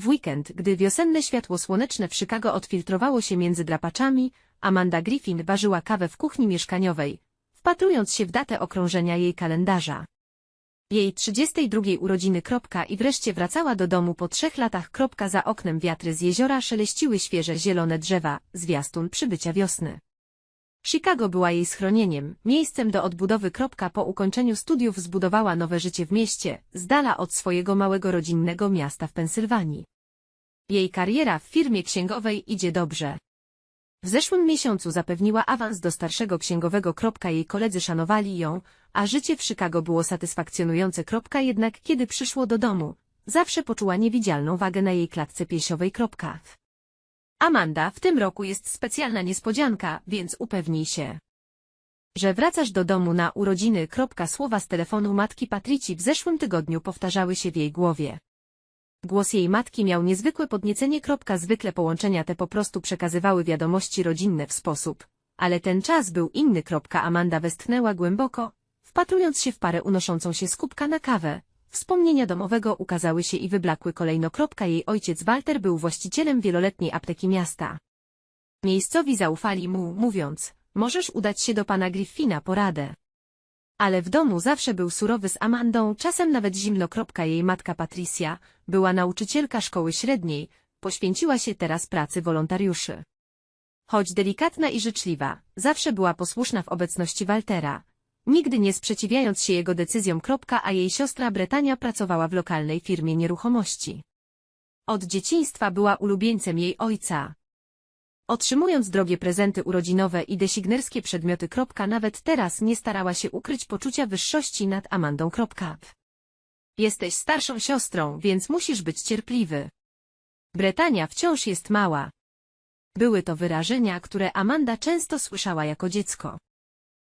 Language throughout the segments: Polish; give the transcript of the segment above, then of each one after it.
W weekend, gdy wiosenne światło słoneczne w Chicago odfiltrowało się między drapaczami, Amanda Griffin ważyła kawę w kuchni mieszkaniowej, wpatrując się w datę okrążenia jej kalendarza. Jej 32 urodziny. I wreszcie wracała do domu po trzech latach. Za oknem wiatry z jeziora szeleściły świeże zielone drzewa, zwiastun przybycia wiosny. Chicago była jej schronieniem, miejscem do odbudowy. Po ukończeniu studiów zbudowała nowe życie w mieście, z dala od swojego małego rodzinnego miasta w Pensylwanii. Jej kariera w firmie księgowej idzie dobrze. W zeszłym miesiącu zapewniła awans do starszego księgowego. Jej koledzy szanowali ją, a życie w Chicago było satysfakcjonujące. Jednak kiedy przyszło do domu, zawsze poczuła niewidzialną wagę na jej klatce piersiowej. Amanda, w tym roku jest specjalna niespodzianka, więc upewnij się, że wracasz do domu na urodziny. Słowa z telefonu matki Patrici w zeszłym tygodniu powtarzały się w jej głowie. Głos jej matki miał niezwykłe podniecenie. Zwykle połączenia te po prostu przekazywały wiadomości rodzinne w sposób, ale ten czas był inny. Amanda westchnęła głęboko, wpatrując się w parę unoszącą się z kubka na kawę. Wspomnienia domowego ukazały się i wyblakły kolejno. Jej ojciec Walter był właścicielem wieloletniej apteki miasta. Miejscowi zaufali mu, mówiąc, możesz udać się do pana Griffina po radę. Ale w domu zawsze był surowy z Amandą, czasem nawet zimno. Jej matka Patricia była nauczycielka szkoły średniej, poświęciła się teraz pracy wolontariuszy. Choć delikatna i życzliwa, zawsze była posłuszna w obecności Waltera, nigdy nie sprzeciwiając się jego decyzjom. A jej siostra Bretania pracowała w lokalnej firmie nieruchomości. Od dzieciństwa była ulubieńcem jej ojca. Otrzymując drogie prezenty urodzinowe i designerskie przedmioty. Nawet teraz nie starała się ukryć poczucia wyższości nad Amandą. Jesteś starszą siostrą, więc musisz być cierpliwy. Bretania wciąż jest mała. Były to wyrażenia, które Amanda często słyszała jako dziecko.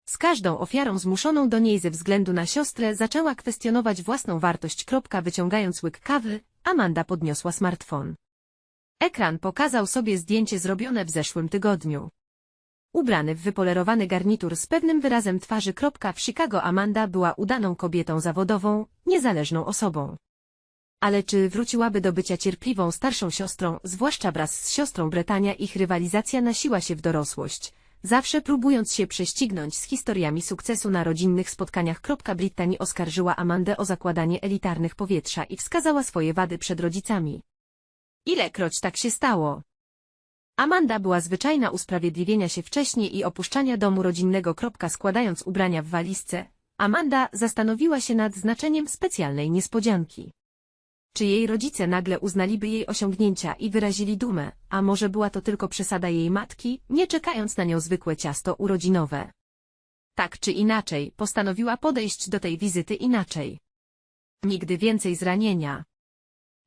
Z każdą ofiarą zmuszoną do niej ze względu na siostrę zaczęła kwestionować własną wartość. Wyciągając łyk kawy, Amanda podniosła smartfon. Ekran pokazał sobie zdjęcie zrobione w zeszłym tygodniu. Ubrany w wypolerowany garnitur z pewnym wyrazem twarzy. W Chicago Amanda była udaną kobietą zawodową, niezależną osobą. Ale czy wróciłaby do bycia cierpliwą starszą siostrą, zwłaszcza wraz z siostrą Bretania ich rywalizacja nasiła się w dorosłość, zawsze próbując się prześcignąć z historiami sukcesu na rodzinnych spotkaniach. Brittany oskarżyła Amandę o zakładanie elitarnych powietrza i wskazała swoje wady przed rodzicami. Ilekroć tak się stało? Amanda była zwyczajna usprawiedliwienia się wcześniej i opuszczania domu rodzinnego. Składając ubrania w walizce, Amanda zastanowiła się nad znaczeniem specjalnej niespodzianki. Czy jej rodzice nagle uznaliby jej osiągnięcia i wyrazili dumę, a może była to tylko przesada jej matki, nie czekając na nią zwykłe ciasto urodzinowe. Tak czy inaczej, postanowiła podejść do tej wizyty inaczej. Nigdy więcej zranienia.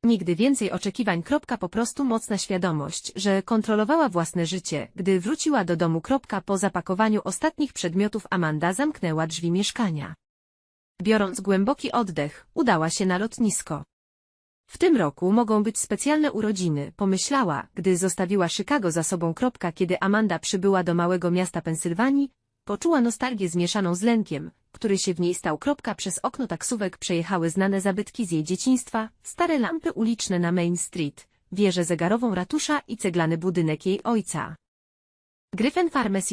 Nigdy więcej oczekiwań. Po prostu mocna świadomość, że kontrolowała własne życie, gdy wróciła do domu. Po zapakowaniu ostatnich przedmiotów Amanda zamknęła drzwi mieszkania. Biorąc głęboki oddech, udała się na lotnisko. W tym roku mogą być specjalne urodziny, pomyślała, gdy zostawiła Chicago za sobą. Kropka, kiedy Amanda przybyła do małego miasta Pensylwanii, poczuła nostalgię zmieszaną z lękiem, który się w niej stał. Kropka, przez okno taksówek przejechały znane zabytki z jej dzieciństwa, stare lampy uliczne na Main Street, wieżę zegarową ratusza i ceglany budynek jej ojca. Gryfen.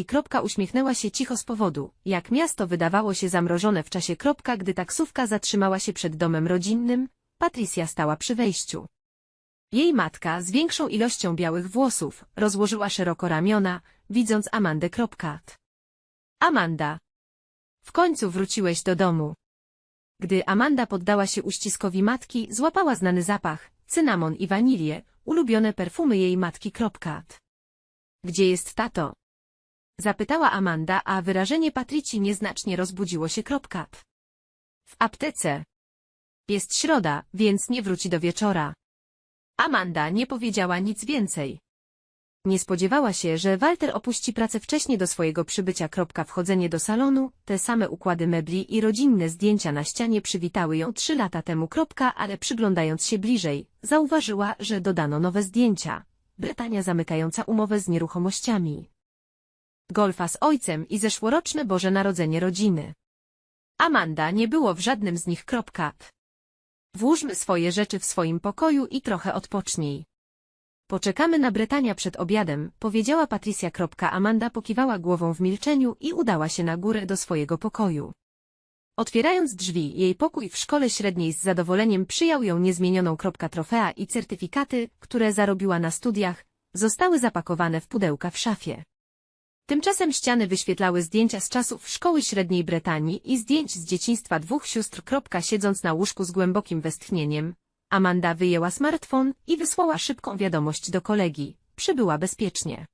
Kropka, uśmiechnęła się cicho z powodu, jak miasto wydawało się zamrożone w czasie. Kropka, gdy taksówka zatrzymała się przed domem rodzinnym, Patricia stała przy wejściu. Jej matka, z większą ilością białych włosów, rozłożyła szeroko ramiona, widząc Amandę. Amanda. W końcu wróciłeś do domu. Gdy Amanda poddała się uściskowi matki, złapała znany zapach, cynamon i wanilię, ulubione perfumy jej matki. Gdzie jest tato? Zapytała Amanda, a wyrażenie Patrici nieznacznie rozbudziło się. W aptece. Jest środa, więc nie wróci do wieczora. Amanda nie powiedziała nic więcej. Nie spodziewała się, że Walter opuści pracę wcześniej do swojego przybycia. Wchodzenie do salonu, te same układy mebli i rodzinne zdjęcia na ścianie przywitały ją trzy lata temu. Ale przyglądając się bliżej, zauważyła, że dodano nowe zdjęcia. Brytania zamykająca umowę z nieruchomościami. Golfa z ojcem i zeszłoroczne Boże Narodzenie rodziny. Amanda nie było w żadnym z nich. Włóżmy swoje rzeczy w swoim pokoju i trochę odpocznij. Poczekamy na Bretania przed obiadem, powiedziała Patricia. Amanda pokiwała głową w milczeniu i udała się na górę do swojego pokoju. Otwierając drzwi, jej pokój w szkole średniej z zadowoleniem przyjął ją niezmienioną. Trofea i certyfikaty, które zarobiła na studiach, zostały zapakowane w pudełka w szafie. Tymczasem ściany wyświetlały zdjęcia z czasów szkoły średniej Bretanii i zdjęć z dzieciństwa dwóch sióstr. Siedząc na łóżku z głębokim westchnieniem, Amanda wyjęła smartfon i wysłała szybką wiadomość do kolegi. Przybyła bezpiecznie.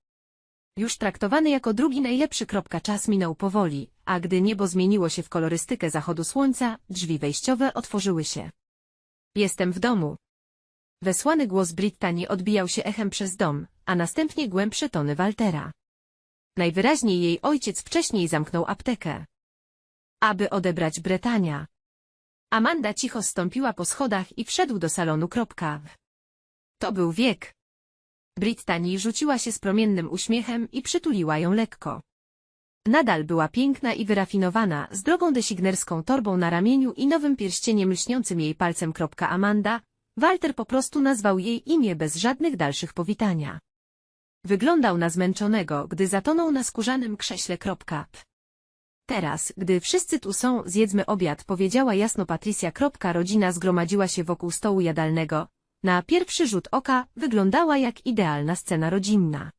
Już traktowany jako drugi najlepszy. Czas minął powoli, a gdy niebo zmieniło się w kolorystykę zachodu słońca, drzwi wejściowe otworzyły się. Jestem w domu. Wesłany głos Brittany odbijał się echem przez dom, a następnie głębsze tony Waltera. Najwyraźniej jej ojciec wcześniej zamknął aptekę. Aby odebrać Bretania. Amanda cicho stąpiła po schodach i wszedł do salonu. To był wiek. Brittany rzuciła się z promiennym uśmiechem i przytuliła ją lekko. Nadal była piękna i wyrafinowana, z drogą designerską torbą na ramieniu i nowym pierścieniem lśniącym jej palcem. Amanda, Walter po prostu nazwał jej imię bez żadnych dalszych powitania. Wyglądał na zmęczonego, gdy zatonął na skórzanym krześle. Teraz, gdy wszyscy tu są, zjedzmy obiad, powiedziała jasno Patricia. Rodzina zgromadziła się wokół stołu jadalnego. Na pierwszy rzut oka wyglądała jak idealna scena rodzinna.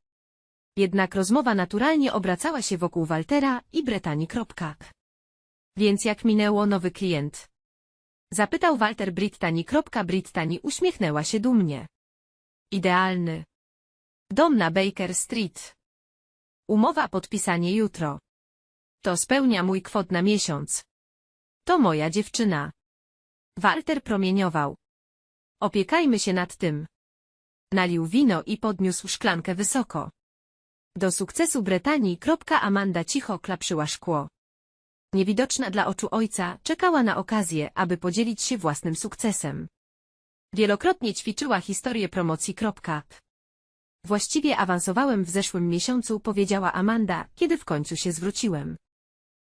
Jednak rozmowa naturalnie obracała się wokół Waltera i Bretani. Więc jak minęło nowy klient? Zapytał Walter Brittani. Brittani uśmiechnęła się dumnie. Idealny. Dom na Baker Street. Umowa podpisanie jutro. To spełnia mój kwot na miesiąc. To moja dziewczyna. Walter promieniował. Opiekajmy się nad tym. Nalił wino i podniósł szklankę wysoko. Do sukcesu Bretanii. Amanda cicho klapszyła szkło. Niewidoczna dla oczu ojca, czekała na okazję, aby podzielić się własnym sukcesem. Wielokrotnie ćwiczyła historię promocji. Właściwie awansowałem w zeszłym miesiącu, powiedziała Amanda, kiedy w końcu się zwróciłem.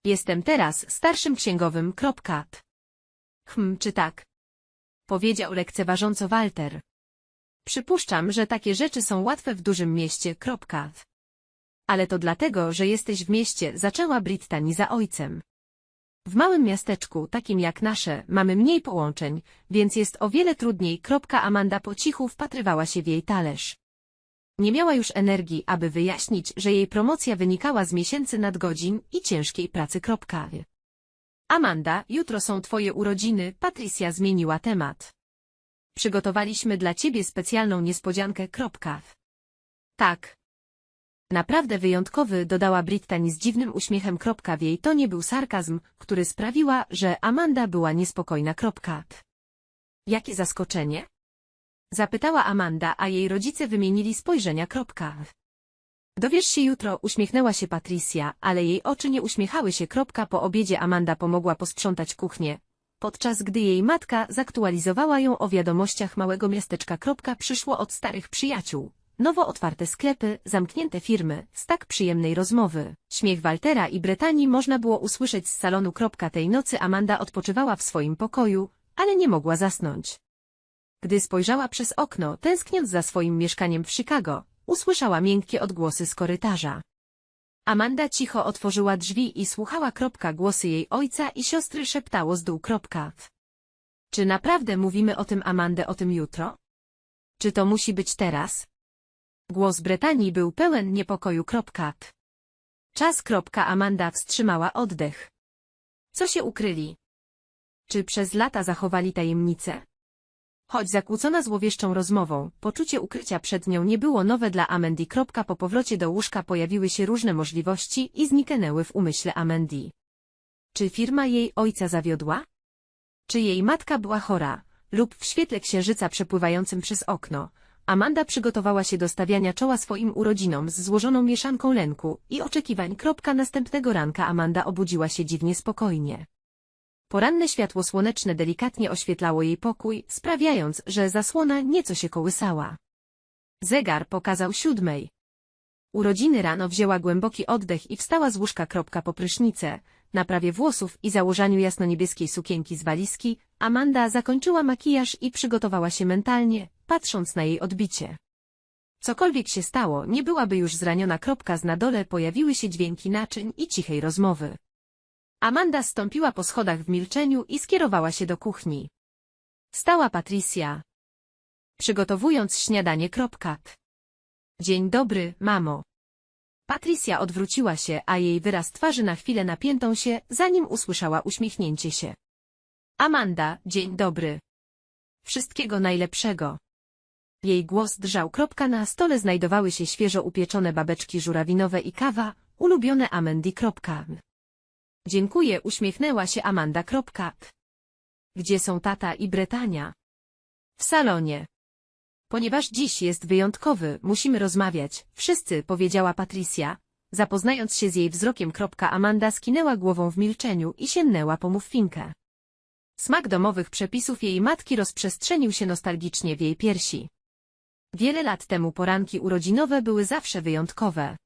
Jestem teraz starszym księgowym. Hm, czy tak? Powiedział lekceważąco Walter. Przypuszczam, że takie rzeczy są łatwe w dużym mieście. Ale to dlatego, że jesteś w mieście, zaczęła Brittany za ojcem. W małym miasteczku, takim jak nasze, mamy mniej połączeń, więc jest o wiele trudniej. Amanda po cichu wpatrywała się w jej talerz. Nie miała już energii, aby wyjaśnić, że jej promocja wynikała z miesięcy nadgodzin i ciężkiej pracy. Amanda, jutro są twoje urodziny, Patricia zmieniła temat. Przygotowaliśmy dla ciebie specjalną niespodziankę. Tak. Naprawdę wyjątkowy, dodała Brittany z dziwnym uśmiechem. W jej to nie był sarkazm, który sprawiła, że Amanda była niespokojna. Jakie zaskoczenie? Zapytała Amanda, a jej rodzice wymienili spojrzenia. Dowiesz się jutro, uśmiechnęła się Patricia, ale jej oczy nie uśmiechały się. Po obiedzie Amanda pomogła posprzątać kuchnię, podczas gdy jej matka zaktualizowała ją o wiadomościach małego miasteczka. Przyszło od starych przyjaciół. Nowo otwarte sklepy, zamknięte firmy, z tak przyjemnej rozmowy. Śmiech Waltera i Bretanii można było usłyszeć z salonu. Tej nocy Amanda odpoczywała w swoim pokoju, ale nie mogła zasnąć. Gdy spojrzała przez okno, tęskniąc za swoim mieszkaniem w Chicago, usłyszała miękkie odgłosy z korytarza. Amanda cicho otworzyła drzwi i słuchała. Kropka, głosy jej ojca i siostry szeptało z dół. Kropka. Czy naprawdę mówimy o tym Amandę o tym jutro? Czy to musi być teraz? Głos Bretanii był pełen niepokoju. Kropka. Czas. Kropka, Amanda wstrzymała oddech. Co się ukryli? Czy przez lata zachowali tajemnicę? Choć zakłócona złowieszczą rozmową, poczucie ukrycia przed nią nie było nowe dla Amendi. Po powrocie do łóżka pojawiły się różne możliwości i zniknęły w umyśle Amendi. Czy firma jej ojca zawiodła? Czy jej matka była chora, lub w świetle księżyca przepływającym przez okno, Amanda przygotowała się do stawiania czoła swoim urodzinom z złożoną mieszanką lęku i oczekiwań. Następnego ranka Amanda obudziła się dziwnie spokojnie. Poranne światło słoneczne delikatnie oświetlało jej pokój, sprawiając, że zasłona nieco się kołysała. Zegar pokazał siódmej. Urodziny rano wzięła głęboki oddech i wstała z łóżka. Po prysznicę, naprawie włosów i założaniu jasnoniebieskiej sukienki z walizki, Amanda zakończyła makijaż i przygotowała się mentalnie, patrząc na jej odbicie. Cokolwiek się stało, nie byłaby już zraniona. Kropka z na dole pojawiły się dźwięki naczyń i cichej rozmowy. Amanda stąpiła po schodach w milczeniu i skierowała się do kuchni. Stała Patricia. Przygotowując śniadanie. Kropka. Dzień dobry, mamo. Patricia odwróciła się, a jej wyraz twarzy na chwilę napiętą się, zanim usłyszała uśmiechnięcie się. Amanda, dzień dobry. Wszystkiego najlepszego. Jej głos drżał. Kropka na stole znajdowały się świeżo upieczone babeczki żurawinowe i kawa, ulubione Amendy. Kropka. Dziękuję, uśmiechnęła się Amanda. Gdzie są tata i Bretania? W salonie. Ponieważ dziś jest wyjątkowy, musimy rozmawiać. Wszyscy, powiedziała Patricia. Zapoznając się z jej wzrokiem. Amanda skinęła głową w milczeniu i sięgnęła po muffinkę. Smak domowych przepisów jej matki rozprzestrzenił się nostalgicznie w jej piersi. Wiele lat temu poranki urodzinowe były zawsze wyjątkowe.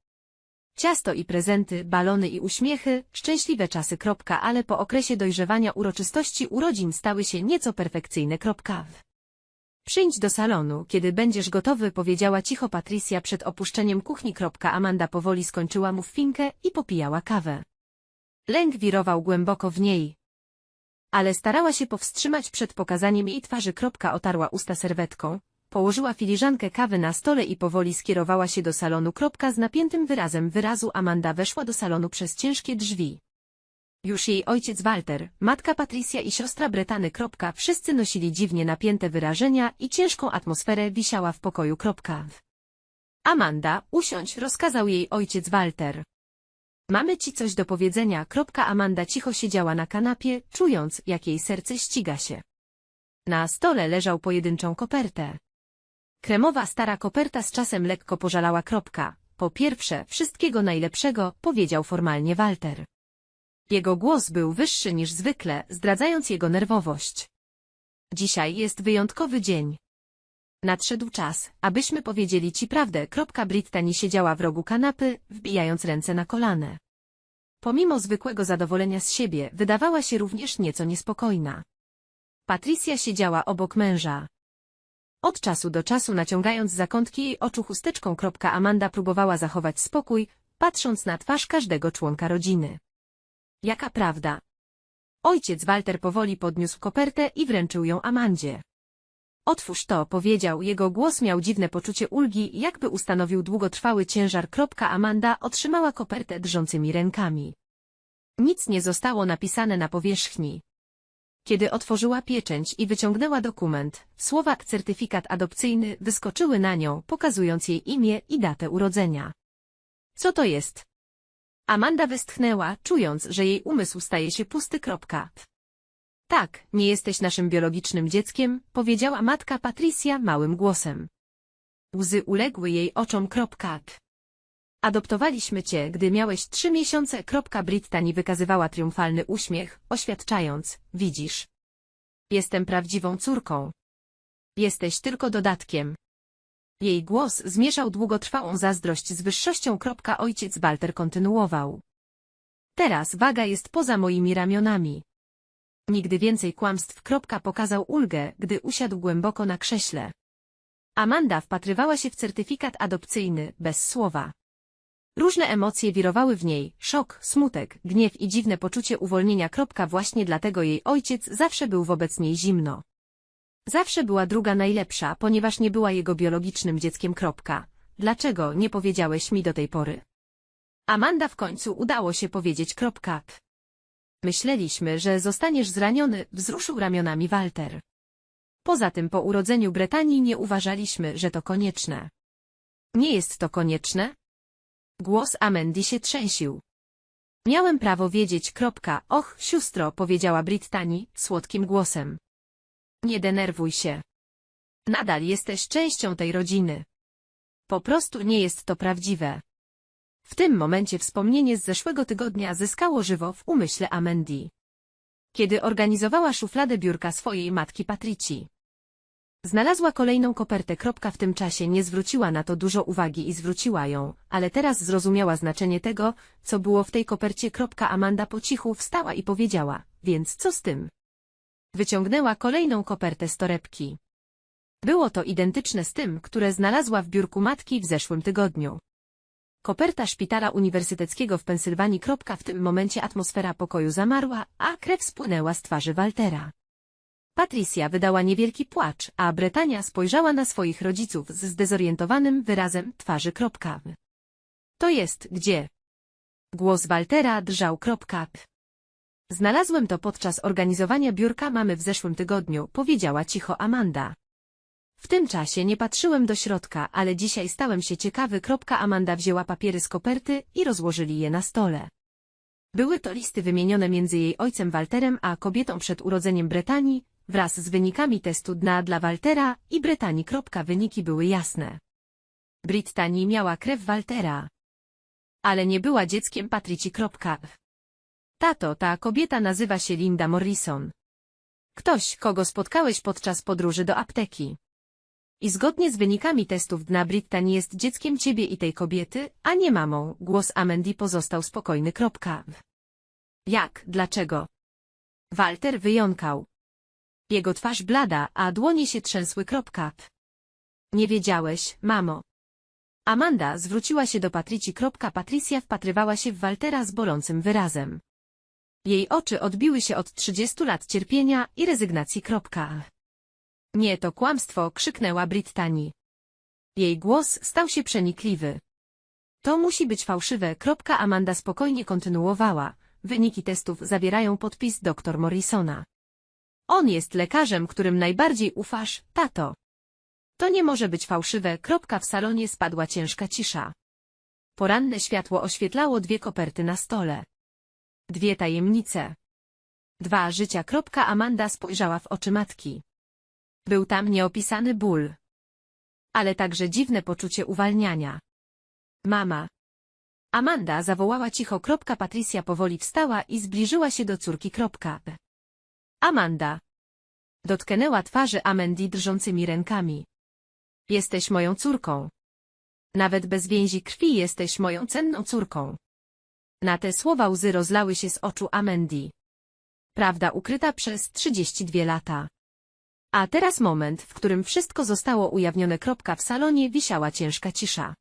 Ciasto i prezenty, balony i uśmiechy, szczęśliwe czasy. Kropka, ale po okresie dojrzewania uroczystości urodzin stały się nieco perfekcyjne. Kropka. Przyjdź do salonu, kiedy będziesz gotowy, powiedziała cicho Patricia przed opuszczeniem kuchni. Kropka. Amanda powoli skończyła muffinkę i popijała kawę. Lęk wirował głęboko w niej. Ale starała się powstrzymać przed pokazaniem jej twarzy. Kropka otarła usta serwetką, położyła filiżankę kawy na stole i powoli skierowała się do salonu. Kropka z napiętym wyrazem wyrazu Amanda weszła do salonu przez ciężkie drzwi. Już jej ojciec Walter, matka Patricia i siostra Bretany. Kropka, wszyscy nosili dziwnie napięte wyrażenia i ciężką atmosferę wisiała w pokoju. Kropka. Amanda, usiądź, rozkazał jej ojciec Walter. Mamy ci coś do powiedzenia. Kropka Amanda cicho siedziała na kanapie, czując, jak jej serce ściga się. Na stole leżał pojedynczą kopertę. Kremowa stara koperta z czasem lekko pożalała. Kropka. Po pierwsze, wszystkiego najlepszego, powiedział formalnie Walter. Jego głos był wyższy niż zwykle, zdradzając jego nerwowość. Dzisiaj jest wyjątkowy dzień. Nadszedł czas, abyśmy powiedzieli ci prawdę. Brittany siedziała w rogu kanapy, wbijając ręce na kolane. Pomimo zwykłego zadowolenia z siebie, wydawała się również nieco niespokojna. Patricia siedziała obok męża. Od czasu do czasu naciągając zakątki jej oczu chusteczką. Amanda próbowała zachować spokój, patrząc na twarz każdego członka rodziny. Jaka prawda? Ojciec Walter powoli podniósł kopertę i wręczył ją Amandzie. Otwórz to, powiedział, jego głos miał dziwne poczucie ulgi, jakby ustanowił długotrwały ciężar. Amanda otrzymała kopertę drżącymi rękami. Nic nie zostało napisane na powierzchni. Kiedy otworzyła pieczęć i wyciągnęła dokument, słowa certyfikat adopcyjny wyskoczyły na nią, pokazując jej imię i datę urodzenia. Co to jest? Amanda westchnęła, czując, że jej umysł staje się pusty. Kropka. Tak, nie jesteś naszym biologicznym dzieckiem, powiedziała matka Patricia małym głosem. Łzy uległy jej oczom. Kropka. Adoptowaliśmy cię, gdy miałeś trzy miesiące. Brittany wykazywała triumfalny uśmiech, oświadczając, widzisz. Jestem prawdziwą córką. Jesteś tylko dodatkiem. Jej głos zmieszał długotrwałą zazdrość z wyższością. Ojciec Walter kontynuował. Teraz waga jest poza moimi ramionami. Nigdy więcej kłamstw. Pokazał ulgę, gdy usiadł głęboko na krześle. Amanda wpatrywała się w certyfikat adopcyjny, bez słowa. Różne emocje wirowały w niej, szok, smutek, gniew i dziwne poczucie uwolnienia. Kropka właśnie dlatego jej ojciec zawsze był wobec niej zimno. Zawsze była druga najlepsza, ponieważ nie była jego biologicznym dzieckiem. Kropka. Dlaczego nie powiedziałeś mi do tej pory? Amanda w końcu udało się powiedzieć. Kropka. Myśleliśmy, że zostaniesz zraniony, wzruszył ramionami Walter. Poza tym po urodzeniu Bretanii nie uważaliśmy, że to konieczne. Nie jest to konieczne? Głos Amendy się trzęsił. Miałem prawo wiedzieć. Kropka. Och, siostro, powiedziała Brittany, słodkim głosem. Nie denerwuj się. Nadal jesteś częścią tej rodziny. Po prostu nie jest to prawdziwe. W tym momencie wspomnienie z zeszłego tygodnia zyskało żywo w umyśle Amendi. Kiedy organizowała szufladę biurka swojej matki Patrici. Znalazła kolejną kopertę. Kropka w tym czasie nie zwróciła na to dużo uwagi i zwróciła ją, ale teraz zrozumiała znaczenie tego, co było w tej kopercie. Kropka Amanda po cichu wstała i powiedziała, więc co z tym? Wyciągnęła kolejną kopertę z torebki. Było to identyczne z tym, które znalazła w biurku matki w zeszłym tygodniu. Koperta szpitala uniwersyteckiego w Pensylwanii. W tym momencie atmosfera pokoju zamarła, a krew spłynęła z twarzy Waltera. Patricia wydała niewielki płacz, a Bretania spojrzała na swoich rodziców z zdezorientowanym wyrazem twarzy. Kropka. To jest gdzie? Głos Waltera drżał. Kropka. Znalazłem to podczas organizowania biurka mamy w zeszłym tygodniu, powiedziała cicho Amanda. W tym czasie nie patrzyłem do środka, ale dzisiaj stałem się ciekawy. Amanda wzięła papiery z koperty i rozłożyli je na stole. Były to listy wymienione między jej ojcem Walterem a kobietą przed urodzeniem Bretanii, wraz z wynikami testu dna dla Waltera i Bretanii. Kropka, Wyniki były jasne. Brittany miała krew Waltera. Ale nie była dzieckiem Patrici. Tato, ta kobieta nazywa się Linda Morrison. Ktoś, kogo spotkałeś podczas podróży do apteki. I zgodnie z wynikami testów dna Brittany jest dzieckiem ciebie i tej kobiety, a nie mamą. Głos Amendy pozostał spokojny. Jak, dlaczego? Walter wyjąkał. Jego twarz blada, a dłonie się trzęsły. Kropka. Nie wiedziałeś, mamo. Amanda zwróciła się do Patrici. Patricia wpatrywała się w Waltera z bolącym wyrazem. Jej oczy odbiły się od 30 lat cierpienia i rezygnacji. Nie to kłamstwo, krzyknęła Brittany. Jej głos stał się przenikliwy. To musi być fałszywe. Amanda spokojnie kontynuowała. Wyniki testów zawierają podpis dr Morrisona. On jest lekarzem, którym najbardziej ufasz, tato. To nie może być fałszywe. Kropka w salonie spadła ciężka cisza. Poranne światło oświetlało dwie koperty na stole. Dwie tajemnice. Dwa życia. Kropka Amanda spojrzała w oczy matki. Był tam nieopisany ból. Ale także dziwne poczucie uwalniania. Mama. Amanda zawołała cicho. Kropka Patricia powoli wstała i zbliżyła się do córki. Kropka. Amanda. Dotknęła twarzy Amendy drżącymi rękami. Jesteś moją córką. Nawet bez więzi krwi jesteś moją cenną córką. Na te słowa łzy rozlały się z oczu Amendy. Prawda ukryta przez 32 lata. A teraz moment, w którym wszystko zostało ujawnione. Kropka w salonie wisiała ciężka cisza.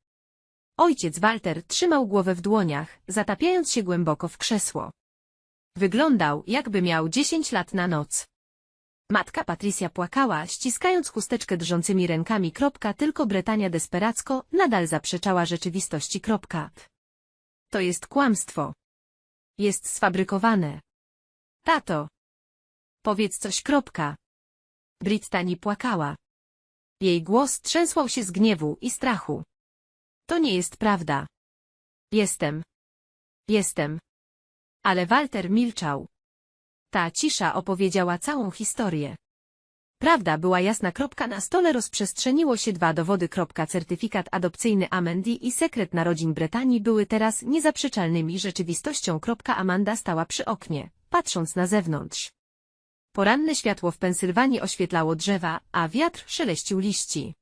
Ojciec Walter trzymał głowę w dłoniach, zatapiając się głęboko w krzesło. Wyglądał, jakby miał 10 lat na noc. Matka Patricia płakała, ściskając chusteczkę drżącymi rękami. Kropka, tylko Bretania desperacko nadal zaprzeczała rzeczywistości. Kropka. To jest kłamstwo. Jest sfabrykowane. Tato. Powiedz coś. Kropka. Brittany płakała. Jej głos trzęsł się z gniewu i strachu. To nie jest prawda. Jestem. Jestem. Ale Walter milczał. Ta cisza opowiedziała całą historię. Prawda była jasna. Kropka na stole rozprzestrzeniło się dwa dowody. Kropka certyfikat adopcyjny Amendy i sekret narodzin Bretanii były teraz niezaprzeczalnymi rzeczywistością. Kropka Amanda stała przy oknie, patrząc na zewnątrz. Poranne światło w Pensylwanii oświetlało drzewa, a wiatr szeleścił liści.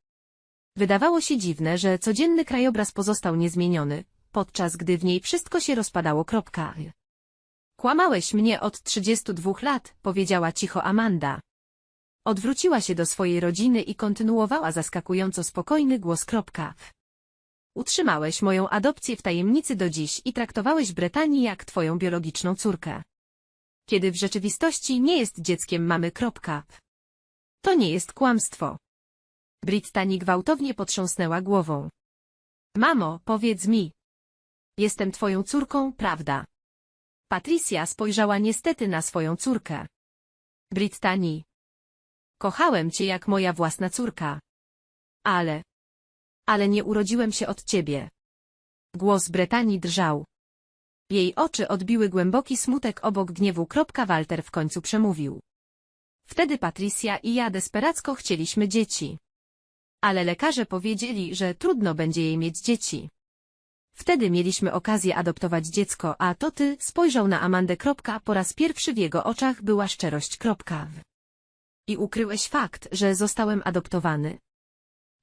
Wydawało się dziwne, że codzienny krajobraz pozostał niezmieniony, podczas gdy w niej wszystko się rozpadało. Kropka. Kłamałeś mnie od 32 lat, powiedziała cicho Amanda. Odwróciła się do swojej rodziny i kontynuowała zaskakująco spokojny głos. Utrzymałeś moją adopcję w tajemnicy do dziś i traktowałeś Bretanii jak twoją biologiczną córkę kiedy w rzeczywistości nie jest dzieckiem mamy. To nie jest kłamstwo. Brittany gwałtownie potrząsnęła głową. Mamo, powiedz mi. Jestem twoją córką, prawda? Patricia spojrzała niestety na swoją córkę. Brittany. Kochałem cię jak moja własna córka. Ale. Ale nie urodziłem się od ciebie. Głos Bretanii drżał. Jej oczy odbiły głęboki smutek obok gniewu. Walter w końcu przemówił. Wtedy Patricia i ja desperacko chcieliśmy dzieci. Ale lekarze powiedzieli, że trudno będzie jej mieć dzieci. Wtedy mieliśmy okazję adoptować dziecko, a to ty spojrzał na Amandę. Po raz pierwszy w jego oczach była szczerość. I ukryłeś fakt, że zostałem adoptowany.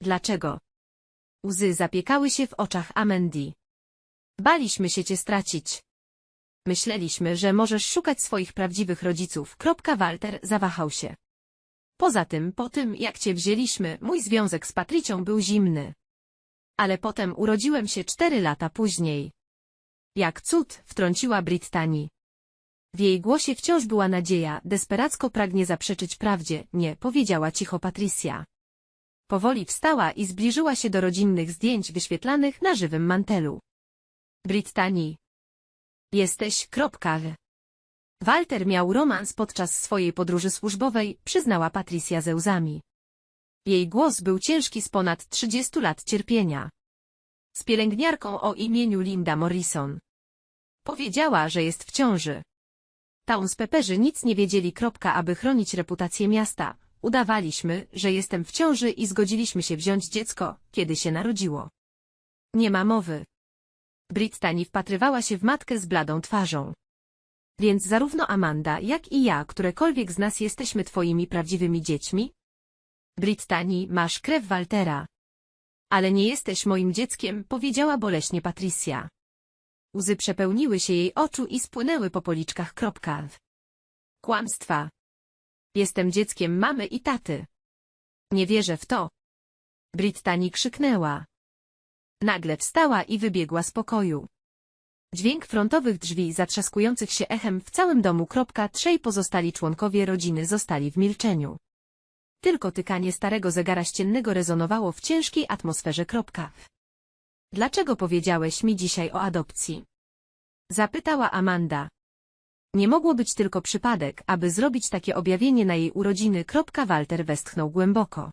Dlaczego? Łzy zapiekały się w oczach Amendi. Baliśmy się cię stracić. Myśleliśmy, że możesz szukać swoich prawdziwych rodziców. Walter zawahał się. Poza tym, po tym, jak cię wzięliśmy, mój związek z Patricią był zimny. Ale potem urodziłem się cztery lata później. Jak cud, wtrąciła Brittani. W jej głosie wciąż była nadzieja, desperacko pragnie zaprzeczyć prawdzie, nie, powiedziała cicho Patricia. Powoli wstała i zbliżyła się do rodzinnych zdjęć wyświetlanych na żywym mantelu. Brittani. Jesteś, kropka. Walter miał romans podczas swojej podróży służbowej, przyznała Patricia ze łzami. Jej głos był ciężki z ponad 30 lat cierpienia. Z pielęgniarką o imieniu Linda Morrison. Powiedziała, że jest w ciąży. Townspeperzy nic nie wiedzieli, kropka, aby chronić reputację miasta. Udawaliśmy, że jestem w ciąży i zgodziliśmy się wziąć dziecko, kiedy się narodziło. Nie ma mowy. Brittany wpatrywała się w matkę z bladą twarzą. Więc zarówno Amanda, jak i ja, którekolwiek z nas jesteśmy twoimi prawdziwymi dziećmi? Brittany, masz krew Waltera. Ale nie jesteś moim dzieckiem, powiedziała boleśnie Patricia. Łzy przepełniły się jej oczu i spłynęły po policzkach kropka. Kłamstwa. Jestem dzieckiem mamy i taty. Nie wierzę w to. Brittany krzyknęła. Nagle wstała i wybiegła z pokoju. Dźwięk frontowych drzwi zatrzaskujących się echem w całym domu. Trzej pozostali członkowie rodziny zostali w milczeniu. Tylko tykanie starego zegara ściennego rezonowało w ciężkiej atmosferze. Kropka. Dlaczego powiedziałeś mi dzisiaj o adopcji? Zapytała Amanda. Nie mogło być tylko przypadek, aby zrobić takie objawienie na jej urodziny. Walter westchnął głęboko.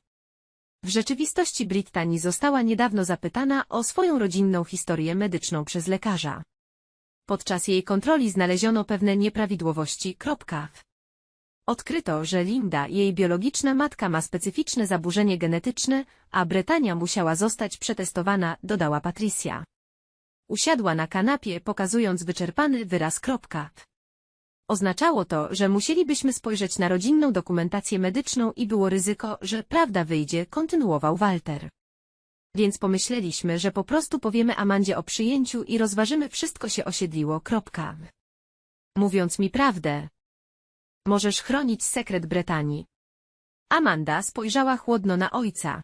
W rzeczywistości Brittany została niedawno zapytana o swoją rodzinną historię medyczną przez lekarza. Podczas jej kontroli znaleziono pewne nieprawidłowości. Odkryto, że Linda, jej biologiczna matka ma specyficzne zaburzenie genetyczne, a Bretania musiała zostać przetestowana, dodała Patricia. Usiadła na kanapie, pokazując wyczerpany wyraz kropka. Oznaczało to, że musielibyśmy spojrzeć na rodzinną dokumentację medyczną i było ryzyko, że prawda wyjdzie, kontynuował Walter. Więc pomyśleliśmy, że po prostu powiemy Amandzie o przyjęciu i rozważymy wszystko się osiedliło. Kropka. Mówiąc mi prawdę, możesz chronić sekret Bretanii. Amanda spojrzała chłodno na ojca.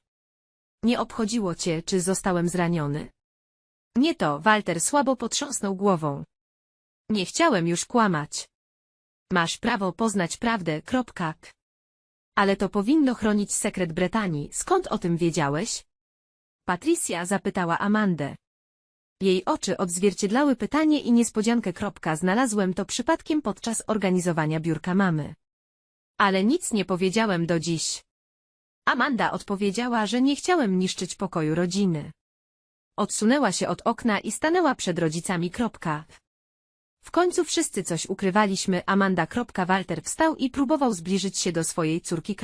Nie obchodziło cię, czy zostałem zraniony. Nie to, Walter słabo potrząsnął głową. Nie chciałem już kłamać. Masz prawo poznać prawdę. Kropka. Ale to powinno chronić sekret Bretanii. Skąd o tym wiedziałeś? Patricia zapytała Amandę. Jej oczy odzwierciedlały pytanie i niespodziankę. Kropka. Znalazłem to przypadkiem podczas organizowania biurka mamy. Ale nic nie powiedziałem do dziś. Amanda odpowiedziała, że nie chciałem niszczyć pokoju rodziny. Odsunęła się od okna i stanęła przed rodzicami. Kropka. W końcu wszyscy coś ukrywaliśmy. Amanda. Walter wstał i próbował zbliżyć się do swojej córki.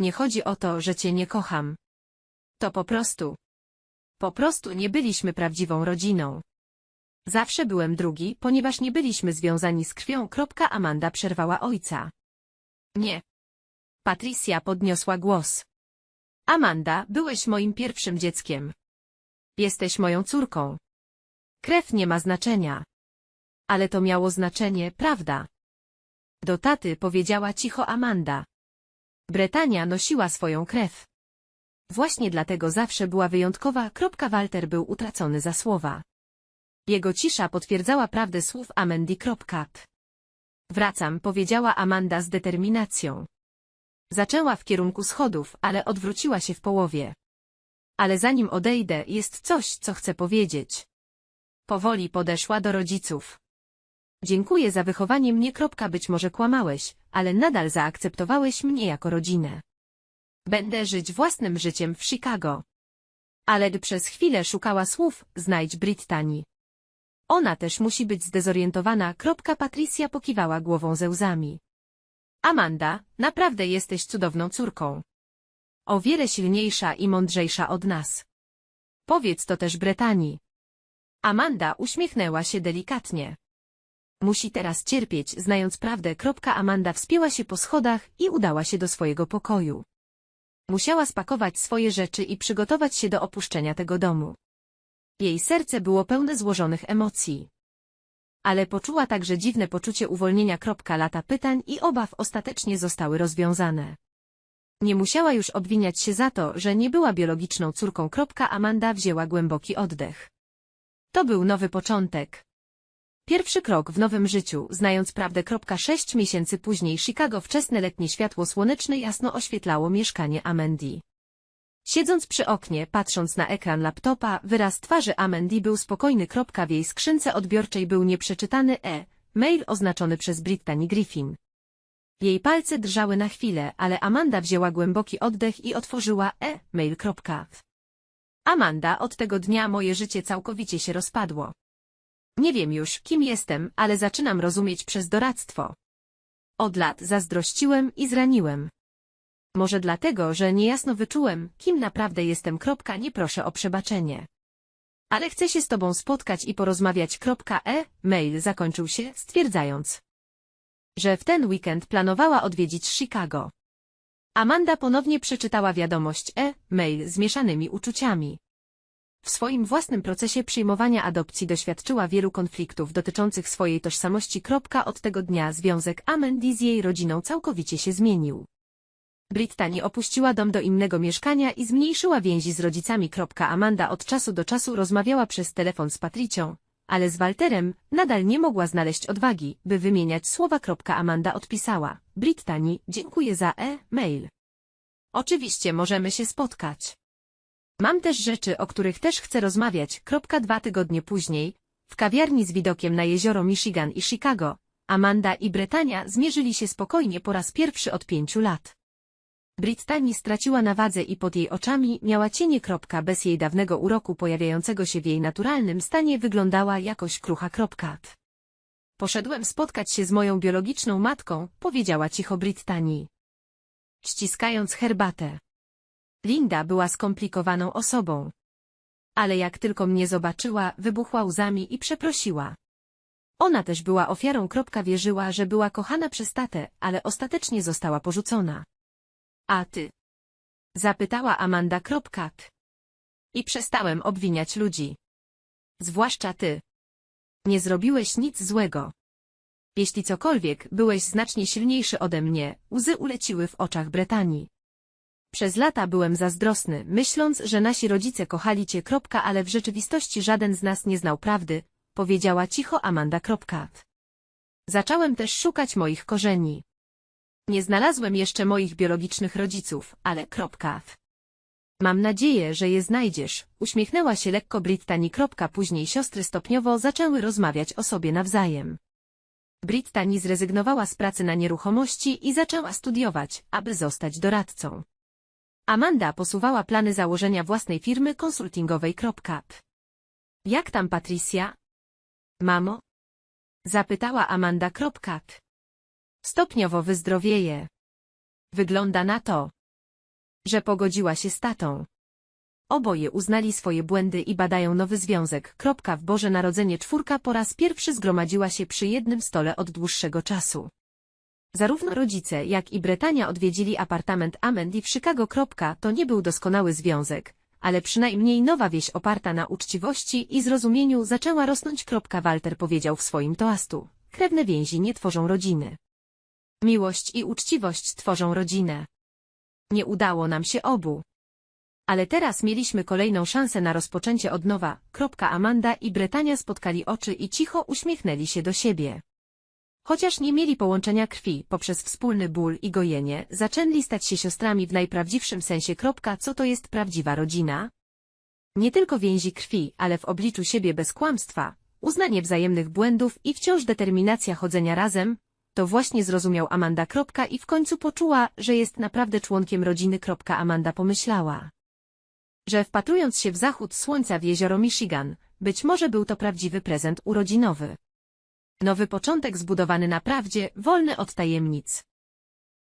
Nie chodzi o to, że cię nie kocham. To po prostu. Po prostu nie byliśmy prawdziwą rodziną. Zawsze byłem drugi, ponieważ nie byliśmy związani z krwią. Amanda przerwała ojca. Nie. Patricia podniosła głos. Amanda, byłeś moim pierwszym dzieckiem. Jesteś moją córką. Krew nie ma znaczenia. Ale to miało znaczenie, prawda? Do taty powiedziała cicho Amanda. Bretania nosiła swoją krew. Właśnie dlatego zawsze była wyjątkowa. Walter był utracony za słowa. Jego cisza potwierdzała prawdę słów Amendi. Wracam, powiedziała Amanda z determinacją. Zaczęła w kierunku schodów, ale odwróciła się w połowie. Ale zanim odejdę, jest coś, co chcę powiedzieć. Powoli podeszła do rodziców. Dziękuję za wychowanie mnie. Być może kłamałeś, ale nadal zaakceptowałeś mnie jako rodzinę. Będę żyć własnym życiem w Chicago. Ale gdy przez chwilę szukała słów, znajdź Brittany. Ona też musi być zdezorientowana. Patricia pokiwała głową ze łzami. Amanda, naprawdę jesteś cudowną córką. O wiele silniejsza i mądrzejsza od nas. Powiedz to też Bretanii. Amanda uśmiechnęła się delikatnie. Musi teraz cierpieć, znając prawdę. Amanda wspięła się po schodach i udała się do swojego pokoju. Musiała spakować swoje rzeczy i przygotować się do opuszczenia tego domu. Jej serce było pełne złożonych emocji. Ale poczuła także dziwne poczucie uwolnienia. Lata pytań i obaw ostatecznie zostały rozwiązane. Nie musiała już obwiniać się za to, że nie była biologiczną córką. Amanda wzięła głęboki oddech. To był nowy początek. Pierwszy krok w nowym życiu, znając prawdę. Sześć miesięcy później Chicago wczesne letnie światło słoneczne jasno oświetlało mieszkanie Amendi. Siedząc przy oknie, patrząc na ekran laptopa, wyraz twarzy Amendi był spokojny. W jej skrzynce odbiorczej był nieprzeczytany e, mail oznaczony przez Brittany Griffin. Jej palce drżały na chwilę, ale Amanda wzięła głęboki oddech i otworzyła e-mail. Amanda, od tego dnia moje życie całkowicie się rozpadło. Nie wiem już, kim jestem, ale zaczynam rozumieć przez doradztwo. Od lat zazdrościłem i zraniłem. Może dlatego, że niejasno wyczułem, kim naprawdę jestem. Kropka, nie proszę o przebaczenie. Ale chcę się z tobą spotkać i porozmawiać. Kropka, e, mail zakończył się, stwierdzając, że w ten weekend planowała odwiedzić Chicago. Amanda ponownie przeczytała wiadomość e-mail z mieszanymi uczuciami. W swoim własnym procesie przyjmowania adopcji doświadczyła wielu konfliktów dotyczących swojej tożsamości. Od tego dnia związek Amendy z jej rodziną całkowicie się zmienił. Brittany opuściła dom do innego mieszkania i zmniejszyła więzi z rodzicami. Amanda od czasu do czasu rozmawiała przez telefon z Patricią, ale z Walterem nadal nie mogła znaleźć odwagi, by wymieniać słowa. Amanda odpisała. Brittany, dziękuję za e-mail. Oczywiście możemy się spotkać. Mam też rzeczy, o których też chcę rozmawiać. Dwa tygodnie później, w kawiarni z widokiem na jezioro Michigan i Chicago, Amanda i Bretania zmierzyli się spokojnie po raz pierwszy od pięciu lat. Brittany straciła na wadze i pod jej oczami miała cienie. Bez jej dawnego uroku pojawiającego się w jej naturalnym stanie wyglądała jakoś krucha. Poszedłem spotkać się z moją biologiczną matką, powiedziała cicho Brittany. Ściskając herbatę. Linda była skomplikowaną osobą. Ale jak tylko mnie zobaczyła, wybuchła łzami i przeprosiła. Ona też była ofiarą. Wierzyła, że była kochana przez tatę, ale ostatecznie została porzucona. A ty? Zapytała Amanda. I przestałem obwiniać ludzi. Zwłaszcza ty. Nie zrobiłeś nic złego. Jeśli cokolwiek, byłeś znacznie silniejszy ode mnie, łzy uleciły w oczach Bretanii. Przez lata byłem zazdrosny, myśląc, że nasi rodzice kochali cię. Ale w rzeczywistości żaden z nas nie znał prawdy, powiedziała cicho Amanda. Zacząłem też szukać moich korzeni. Nie znalazłem jeszcze moich biologicznych rodziców, ale. Mam nadzieję, że je znajdziesz, uśmiechnęła się lekko Brittany. Później siostry stopniowo zaczęły rozmawiać o sobie nawzajem. Brittany zrezygnowała z pracy na nieruchomości i zaczęła studiować, aby zostać doradcą. Amanda posuwała plany założenia własnej firmy konsultingowej. Jak tam Patricia? Mamo? Zapytała Amanda. Stopniowo wyzdrowieje. Wygląda na to, że pogodziła się z tatą. Oboje uznali swoje błędy i badają nowy związek. W Boże Narodzenie czwórka po raz pierwszy zgromadziła się przy jednym stole od dłuższego czasu. Zarówno rodzice, jak i Bretania odwiedzili apartament Amendi w Chicago. To nie był doskonały związek, ale przynajmniej nowa wieś oparta na uczciwości i zrozumieniu zaczęła rosnąć. Walter powiedział w swoim toastu. Krewne więzi nie tworzą rodziny. Miłość i uczciwość tworzą rodzinę. Nie udało nam się obu. Ale teraz mieliśmy kolejną szansę na rozpoczęcie od nowa. Amanda i Bretania spotkali oczy i cicho uśmiechnęli się do siebie. Chociaż nie mieli połączenia krwi poprzez wspólny ból i gojenie, zaczęli stać się siostrami w najprawdziwszym sensie. Co to jest prawdziwa rodzina? Nie tylko więzi krwi, ale w obliczu siebie bez kłamstwa, uznanie wzajemnych błędów i wciąż determinacja chodzenia razem, to właśnie zrozumiał Amanda. I w końcu poczuła, że jest naprawdę członkiem rodziny. Amanda pomyślała, że wpatrując się w zachód słońca w jezioro Michigan, być może był to prawdziwy prezent urodzinowy. Nowy początek zbudowany na prawdzie, wolny od tajemnic.